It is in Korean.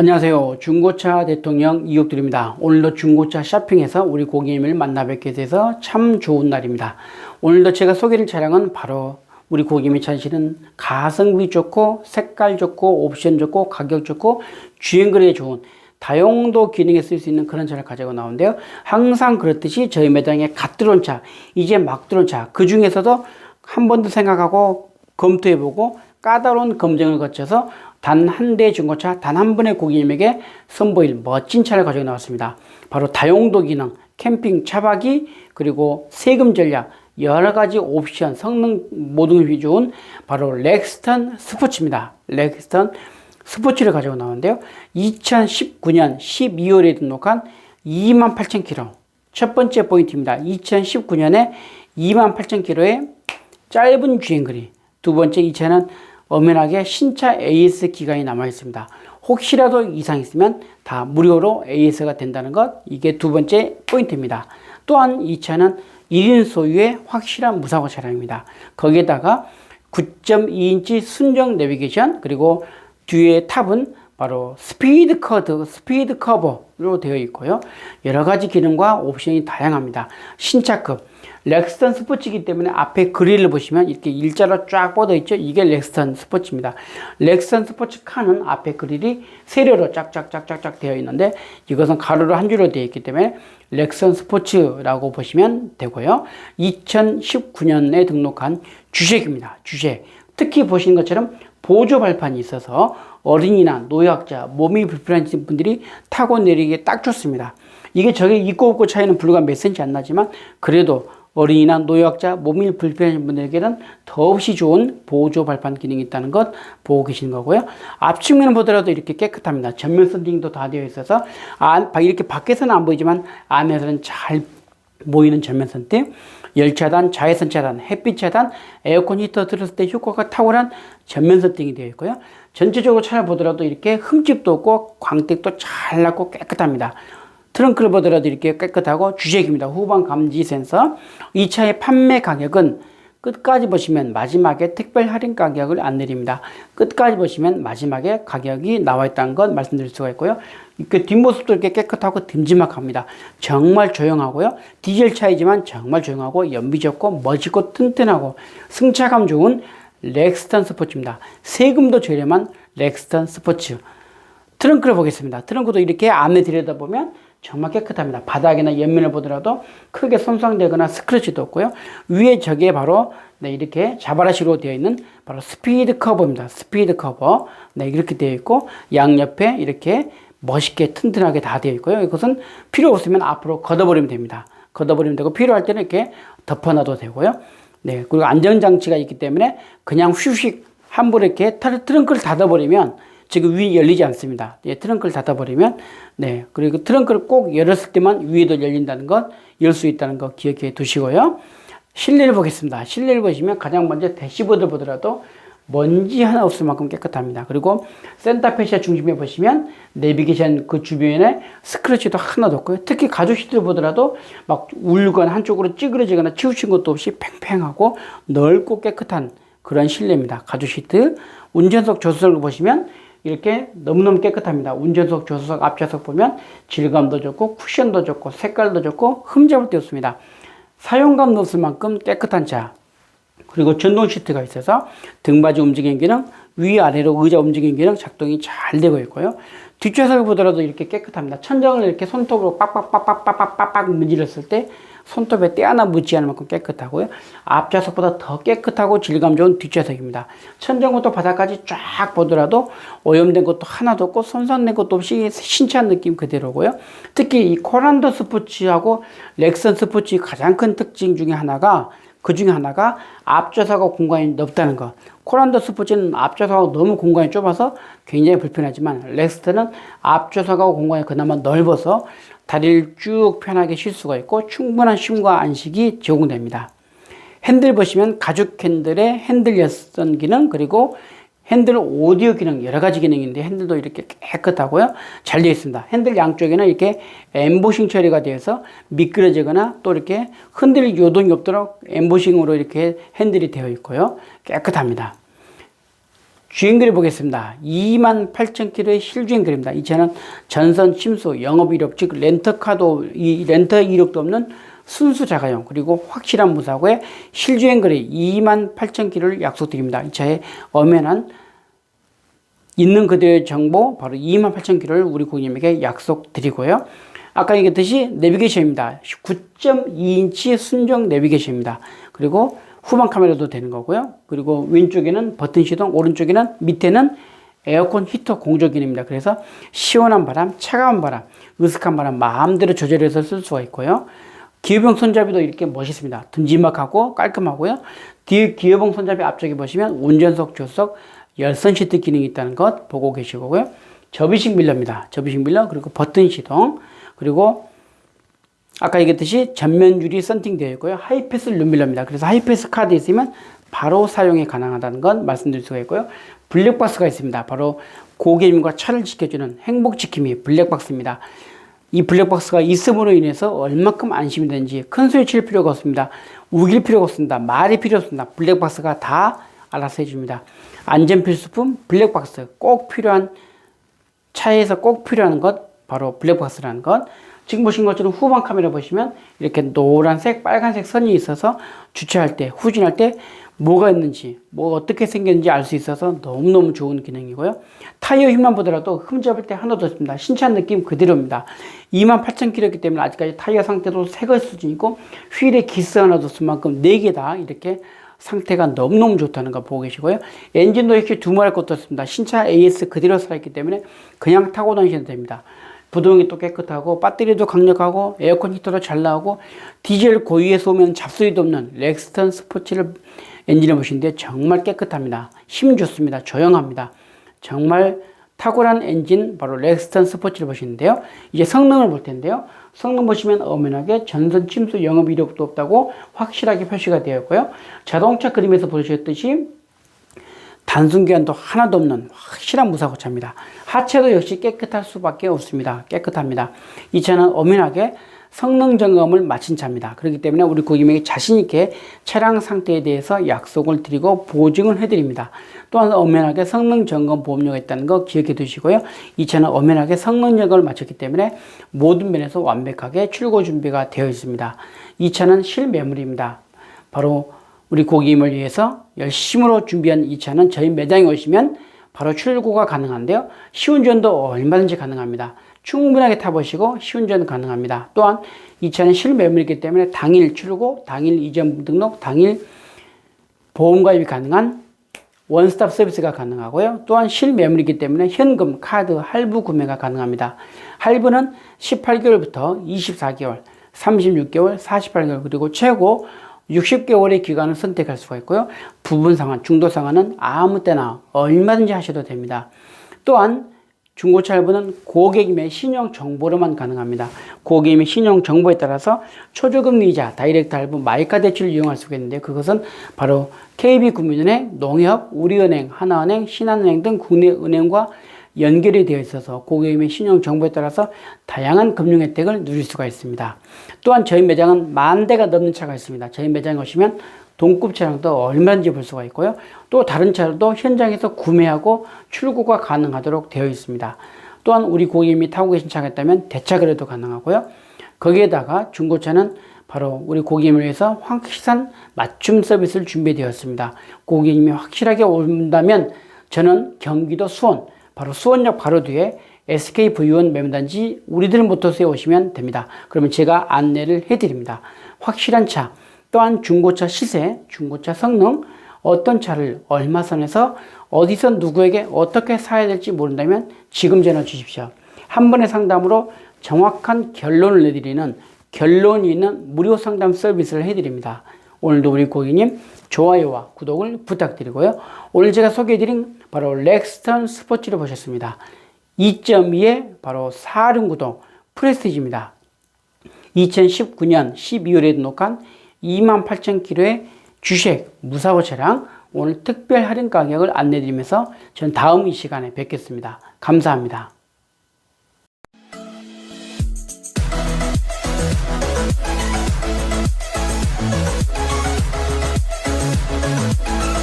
안녕하세요. 중고차 대통령 이옥들입니다. 오늘도 중고차 쇼핑에서 우리 고객님을 만나 뵙게 돼서 참 좋은 날입니다. 오늘도 제가 소개할 차량은 바로 우리 고객님이 찾으시는 가성비 좋고 색깔 좋고 옵션 좋고 가격 좋고 주행거리에 좋은 다용도 기능에 쓸 수 있는 그런 차를 가지고 나오는데요. 항상 그렇듯이 저희 매장에 갓 들어온 차, 이제 막 들어온 차, 그 중에서도 한 번 더 생각하고 검토해보고 까다로운 검증을 거쳐서 단 한대 중고차, 단 한 분의 고객님에게 선보일 멋진 차를 가지고 나왔습니다. 바로 다용도 기능, 캠핑 차박이, 그리고 세금 전략, 여러 가지 옵션, 성능 모든 좋은 바로 렉스턴 스포츠입니다. 렉스턴 스포츠를 가지고 나오는데요. 2019년 12월에 등록한 28,000km. 첫 번째 포인트입니다. 2019년에 28,000km의 짧은 주행거리. 두 번째 이 차는 엄연하게 신차 AS 기간이 남아 있습니다. 혹시라도 이상 있으면 다 무료로 AS가 된다는 것. 이게 두 번째 포인트입니다. 또한 이 차는 1인 소유의 확실한 무사고 차량입니다. 거기에다가 9.2인치 순정 내비게이션 그리고 뒤에 탑은 바로 스피드 커드, 스피드 커버로 되어 있고요. 여러 가지 기능과 옵션이 다양합니다. 신차급 렉스턴 스포츠이기 때문에 앞에 그릴을 보시면 이렇게 일자로 쫙 뻗어 있죠. 이게 렉스턴 스포츠입니다. 렉스턴 스포츠 카는 앞에 그릴이 세로로 쫙쫙쫙쫙쫙 되어 있는데 이것은 가로로 한 줄로 되어 있기 때문에 렉스턴 스포츠라고 보시면 되고요. 2019년에 등록한 주식입니다. 주식. 특히 보시는 것처럼 보조 발판이 있어서 어린이나 노약자, 몸이 불편하신 분들이 타고 내리기에 딱 좋습니다. 이게 저게 있고 없고 차이는 불과 몇 센치 안 나지만 그래도 어린이나 노약자, 몸이 불편하신 분들에게는 더없이 좋은 보조 발판 기능이 있다는 것 보고 계시는 거고요. 앞 측면을 보더라도 이렇게 깨끗합니다. 전면 썬팅도 다 되어 있어서 안, 이렇게 밖에서는 안 보이지만 안에서는 잘 보이는 전면 썬팅. 열차단, 자외선 차단, 햇빛 차단, 에어컨 히터 들었을 때 효과가 탁월한 전면 썬팅이 되어 있고요. 전체적으로 차를 보더라도 이렇게 흠집도 없고 광택도 잘 나고 깨끗합니다. 트렁크를 보더라도 이렇게 깨끗하고 주색입니다. 후방 감지 센서. 이 차의 판매 가격은 끝까지 보시면 마지막에 특별 할인 가격을 안 내립니다. 끝까지 보시면 마지막에 가격이 나와 있다는 것 말씀드릴 수가 있고요. 그 뒷모습도 이렇게 깨끗하고 듬지막합니다. 정말 조용하고요. 디젤 차이지만 정말 조용하고 연비 좋고 멋있고 튼튼하고 승차감 좋은 렉스턴 스포츠입니다. 세금도 저렴한 렉스턴 스포츠. 트렁크를 보겠습니다. 트렁크도 이렇게 안에 들여다보면 정말 깨끗합니다. 바닥이나 옆면을 보더라도 크게 손상되거나 스크래치도 없고요. 위에 저게 바로 네, 이렇게 자바라시로 되어 있는 바로 스피드 커버입니다. 스피드 커버. 네, 이렇게 되어 있고 양옆에 이렇게 멋있게 튼튼하게 다 되어 있고요. 이것은 필요 없으면 앞으로 걷어버리면 됩니다. 걷어버리면 되고 필요할 때는 이렇게 덮어놔도 되고요. 네, 그리고 안전장치가 있기 때문에 그냥 휘식 함부로 이렇게 트렁크를 닫아버리면 지금 위 열리지 않습니다. 예, 트렁크를 닫아버리면 네 그리고 트렁크를 꼭 열었을 때만 위에도 열린다는 것, 열 수 있다는 것 기억해 두시고요. 실내를 보겠습니다. 실내를 보시면 가장 먼저 대시보드 보더라도 먼지 하나 없을 만큼 깨끗합니다. 그리고 센터페시아 중심에 보시면 내비게이션 그 주변에 스크래치도 하나도 없고요. 특히 가죽 시트를 보더라도 막 울거나 한쪽으로 찌그러지거나 치우친 것도 없이 팽팽하고 넓고 깨끗한 그런 실내입니다. 가죽 시트. 운전석 조수석을 보시면 이렇게 너무너무 깨끗합니다. 운전석, 조수석, 앞좌석 보면 질감도 좋고 쿠션도 좋고 색깔도 좋고 흠잡을 데 없습니다. 사용감도 없을 만큼 깨끗한 차. 그리고 전동 시트가 있어서 등받이 움직이는 기능, 위아래로 의자 움직이는 기능 작동이 잘 되고 있고요. 뒷좌석을 보더라도 이렇게 깨끗합니다. 천장을 이렇게 손톱으로 빡빡빡빡빡빡빡 문질렀을 때 손톱에 때 하나 묻지 않을 만큼 깨끗하고요. 앞좌석보다 더 깨끗하고 질감 좋은 뒷좌석입니다. 천정부터 바닥까지 쫙 보더라도 오염된 것도 하나도 없고 손상된 것도 없이 신차한 느낌 그대로고요. 특히 이 코란도 스포츠하고 렉선 스포츠 가장 큰 특징 중에 하나가 그 중에 하나가 앞좌석하고 공간이 넓다는 것. 코란도 스포츠는 앞좌석하고 너무 공간이 좁아서 굉장히 불편하지만 렉스트는 앞좌석하고 공간이 그나마 넓어서 다리를 쭉 편하게 쉴 수가 있고 충분한 쉼과 안식이 제공됩니다. 핸들 보시면 가죽 핸들에 핸들 여선 기능 그리고 핸들 오디오 기능 여러 가지 기능인데 핸들도 이렇게 깨끗하고요 잘 되어 있습니다 핸들 양쪽에는 이렇게 엠보싱 처리가 되어서 미끄러지거나 또 이렇게 흔들 요동이 없도록 엠보싱으로 이렇게 핸들이 되어 있고요 깨끗합니다 주행거리 보겠습니다. 28,000km의 실주행거리입니다. 이 차는 전선 침수, 영업 이력, 즉 렌터카도, 이 렌터 이력도 없는 순수 자가용, 그리고 확실한 무사고의 실주행 거리 28,000km를 약속드립니다. 이 차에 엄연한 있는 그대의 정보, 바로 28,000km를 우리 고객님에게 약속드리고요. 아까 얘기했듯이 내비게이션입니다. 9.2인치 순정 내비게이션입니다. 그리고 후방 카메라도 되는 거고요. 그리고 왼쪽에는 버튼 시동, 오른쪽에는 밑에는 에어컨 히터 공조 기능입니다. 그래서 시원한 바람, 차가운 바람, 으슥한 바람 마음대로 조절해서 쓸 수가 있고요. 기어봉 손잡이도 이렇게 멋있습니다. 듬지막하고 깔끔하고요. 뒤에 기어봉 손잡이 앞쪽에 보시면 운전석, 조석, 열선 시트 기능이 있다는 것 보고 계시고요. 접이식 밀러입니다. 접이식 밀러 그리고 버튼 시동 그리고 아까 얘기했듯이 전면 유리 썬팅되어 있고요. 하이패스 룸밀러입니다. 그래서 하이패스 카드 있으면 바로 사용이 가능하다는 건 말씀드릴 수가 있고요. 블랙박스가 있습니다. 바로 고객님과 차를 지켜주는 행복 지킴이 블랙박스입니다. 이 블랙박스가 있음으로 인해서 얼마큼 안심이 되는지 큰 소리 칠 필요가 없습니다. 우길 필요가 없습니다. 말이 필요 없습니다. 블랙박스가 다 알아서 해줍니다. 안전 필수품 블랙박스 꼭 필요한 차에서 꼭 필요한 것 바로 블랙박스라는 것. 지금 보신 것처럼 후방 카메라 보시면 이렇게 노란색, 빨간색 선이 있어서 주차할 때, 후진할 때 뭐가 있는지, 뭐 어떻게 생겼는지 알 수 있어서 너무너무 좋은 기능이고요. 타이어 힘만 보더라도 흠잡을 때 하나도 없습니다. 신차한 느낌 그대로입니다. 28,000km이기 때문에 아직까지 타이어 상태도 새거 수준이고 휠에 기스 하나도 없을 만큼 4개 다 이렇게 상태가 너무너무 좋다는 거 보고 계시고요. 엔진도 이렇게 두말할 것도 없습니다. 신차 AS 그대로 살아있기 때문에 그냥 타고 다니셔도 됩니다. 부동이 또 깨끗하고 배터리도 강력하고 에어컨 히터도 잘 나오고 디젤 고유에서 오면 잡소리도 없는 렉스턴 스포츠를 엔진을 보시는데 정말 깨끗합니다. 힘 좋습니다. 조용합니다. 정말 탁월한 엔진 바로 렉스턴 스포츠를 보시는데요. 이제 성능을 볼 텐데요. 성능 보시면 엄연하게 전선 침수 영업 이력도 없다고 확실하게 표시가 되어 있고요. 자동차 그림에서 보셨듯이 단순 교환도 하나도 없는 확실한 무사고차입니다. 하체도 역시 깨끗할 수밖에 없습니다. 깨끗합니다. 이 차는 엄연하게 성능 점검을 마친 차입니다. 그렇기 때문에 우리 고객님에게 자신있게 차량 상태에 대해서 약속을 드리고 보증을 해드립니다. 또한 엄연하게 성능 점검 보험료가 있다는 거 기억해 두시고요. 이 차는 엄연하게 성능 점검을 마쳤기 때문에 모든 면에서 완벽하게 출고 준비가 되어 있습니다. 이 차는 실매물입니다. 바로 우리 고객님을 위해서 열심으로 준비한 이 차는 저희 매장에 오시면 바로 출고가 가능한데요. 시운전도 얼마든지 가능합니다. 충분하게 타보시고 시운전 가능합니다. 또한 이 차는 실매물이기 때문에 당일 출고, 당일 이전 등록, 당일 보험 가입이 가능한 원스톱 서비스가 가능하고요. 또한 실매물이기 때문에 현금, 카드, 할부 구매가 가능합니다. 할부는 18개월부터 24개월, 36개월, 48개월, 그리고 최고 60개월의 기간을 선택할 수가 있고요. 부분 상환, 중도 상환은 아무 때나 얼마든지 하셔도 됩니다. 또한 중고차 할부는 고객님의 신용 정보로만 가능합니다. 고객님의 신용 정보에 따라서 초저금리 이자, 다이렉트 할부, 마이카 대출을 이용할 수가 있는데 그것은 바로 KB국민은행, 농협, 우리은행, 하나은행, 신한은행 등 국내 은행과 연결이 되어 있어서 고객님의 신용 정보에 따라서 다양한 금융 혜택을 누릴 수가 있습니다. 또한 저희 매장은 만 대가 넘는 차가 있습니다. 저희 매장에 오시면 동급 차량도 얼마든지 볼 수가 있고요. 또 다른 차도 현장에서 구매하고 출고가 가능하도록 되어 있습니다. 또한 우리 고객님이 타고 계신 차가 있다면 대차 거래도 가능하고요. 거기에다가 중고차는 바로 우리 고객님을 위해서 확실한 맞춤 서비스를 준비되었습니다. 고객님이 확실하게 온다면 저는 경기도 수원 바로 수원역 바로 뒤에 SKV1 매매단지 우리들 모터스에 오시면 됩니다. 그러면 제가 안내를 해드립니다. 확실한 차, 또한 중고차 시세, 중고차 성능, 어떤 차를 얼마 선에서 어디서 누구에게 어떻게 사야 될지 모른다면 지금 전화 주십시오. 한 번의 상담으로 정확한 결론을 내드리는 결론이 있는 무료 상담 서비스를 해드립니다. 오늘도 우리 고객님 좋아요와 구독을 부탁드리고요. 오늘 제가 소개해드린 바로 렉스턴 스포츠를 보셨습니다. 2.2의 바로 4륜구동 프레스티지입니다. 2019년 12월에 등록한 28,000km의 주식 무사고 차량 오늘 특별 할인 가격을 안내드리면서 전 다음 이 시간에 뵙겠습니다. 감사합니다.